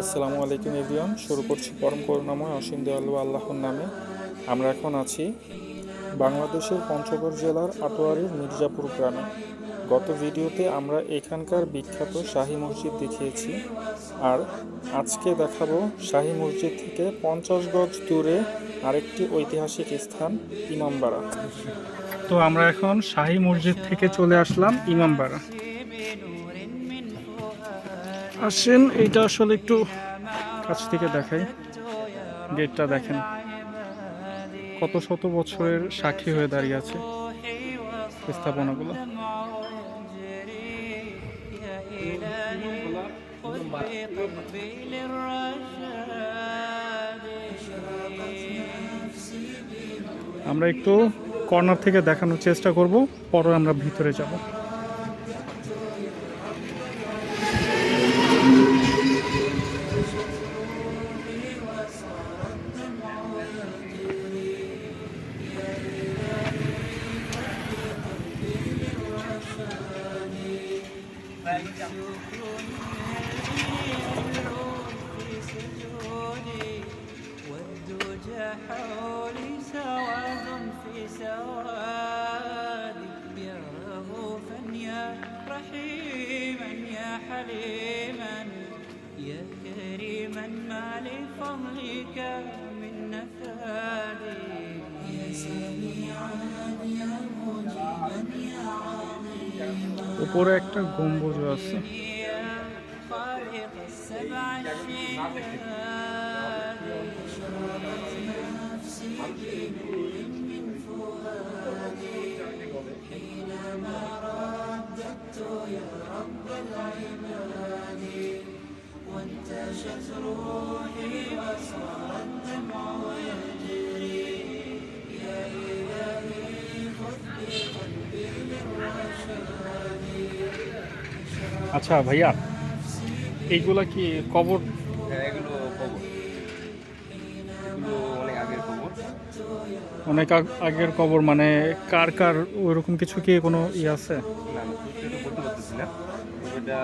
আসসালামু আলাইকুম এভিয়ন শুরু করছি পরম করুণাময় অসীম দয়ালু আল্লাহর নামে। আমরা এখন আছি বাংলাদেশের পঞ্চগড় জেলার আটোয়ারির মির্জাপুর গ্রামে। গত ভিডিওতে আমরা এখানকার বিখ্যাত শাহী মসজিদ দেখিয়েছি। আর আজকে দেখাবো শাহী মসজিদ থেকে পঞ্চাশ গজ দূরে আরেকটি ঐতিহাসিক স্থান, ইমামবাড়া। তো আমরা এখন শাহী মসজিদ থেকে চলে আসলাম ইমামবাড়া। আসেন, এইটা আসলে একটু কাছ থেকে দেখাই। গেটটা দেখেন, কত শত বছরের সাক্ষী হয়ে দাঁড়িয়ে আছে স্থাপনাগুলো। আমরা একটু কর্নার থেকে দেখানোর চেষ্টা করব, পরে আমরা ভিতরে যাব। حولي سواد في سواد يا رؤوفا يا رحيما يا حليما يا كريما ما لفضلك من نفادي يا سميعا يا উপরে একটা গম্বুজ আছে يا خالق السبع আচ্ছা ভাইয়া এইগুলা কি কবর? হ্যাঁ এগুলো কবর। অনেক আগের কবর। অনেক আগের কবর মানে কার কার ওইরকম কিছু কি কোনো ইয়ে আছে? না বলতে পারতেছি না। এটা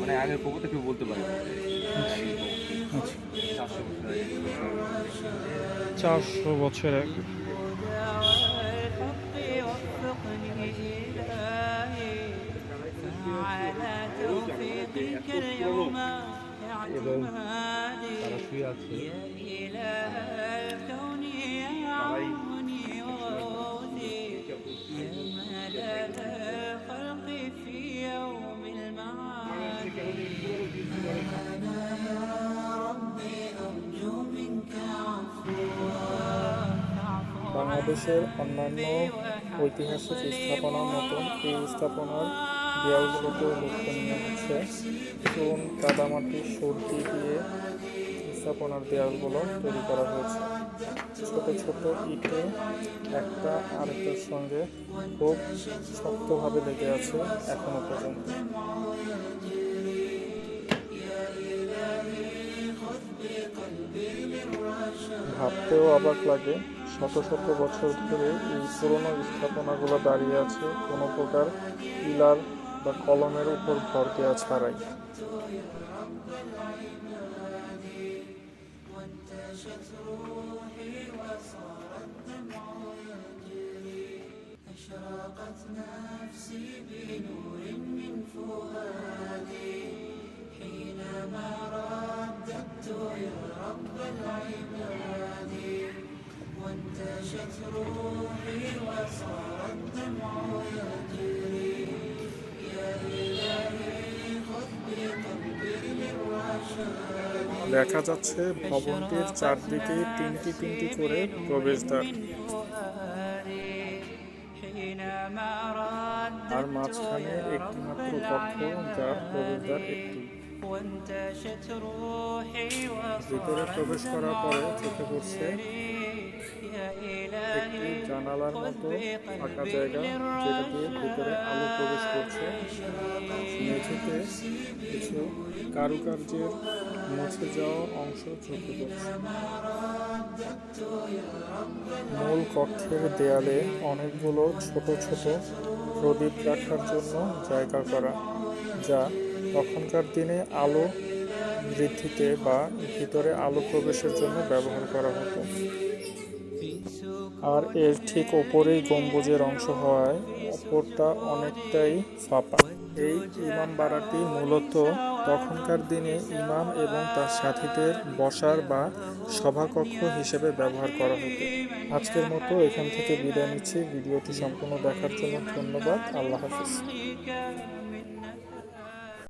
মানে আগের কবর তো কেউ বলতে পারে। আচ্ছা। চারশো বছর চারশো বছর আগে। এবং তারা শুয়ে আছে। তারাই বাংলাদেশের অন্যান্য ঐতিহাসিক স্থাপনার মতো এই স্থাপনার দেয়ালগুলোতে লক্ষণীয় হচ্ছে চুন কাদামাটি সর্দি দিয়ে স্থাপনার দেয়ালগুলো তৈরি করা হয়েছে। ছোট ছোট ইটে একটা আরেকটার সঙ্গে খুব শক্তভাবে লেগে আছে এখনও পর্যন্ত। ভাবতেও অবাক লাগে, শত শত বছর ধরে এই পুরনো স্থাপনাগুলো দাঁড়িয়ে আছে কোনো প্রকার পিলার বা কলমের উপর ভর দেওয়া ছাড়াই وانتشت روحي وصار الدمع يجري أشرقت نفسي بنور من فؤادي حينما رددت يا رب العباد وانتشت روحي وصار الدمع يجري দেখা যাচ্ছে ভবনটির চারদিকে তিনটি তিনটি করে প্রবেশদ্বার। আর মাঝখানে একটি মাত্র কক্ষ যার প্রবেশদ্বার একটি। ভিতরে প্রবেশ করার পরে চোখে পড়ছে একটি জানালার মতো ফাঁকা জায়গা যেটা দিয়ে ভিতরে আলো প্রবেশ করছে। মেঝেতে কিছু কারুকার্যের মুছে যাওয়া অংশ চোখে পড়ছে। মূল কক্ষের দেয়ালে অনেকগুলো ছোট ছোট প্রদীপ রাখার জন্য জায়গা করা, যা তখনকার দিনে আলো বৃদ্ধিতে বা ভিতরে আলো প্রবেশের জন্য ব্যবহার করা হতো। আর এর ঠিক ওপরেই গম্বুজের অংশ হওয়ায় ওপরটা অনেকটাই ফাঁপা। এই ইমাম বাড়াটি মূলত তখনকার দিনে ইমাম এবং তার সাথীদের বসার বা সভাকক্ষ হিসেবে ব্যবহার করা হতো। আজকের মতো এখান থেকে বিদায় নিচ্ছি। ভিডিওটি সম্পূর্ণ দেখার জন্য ধন্যবাদ। আল্লাহ হাফিজ।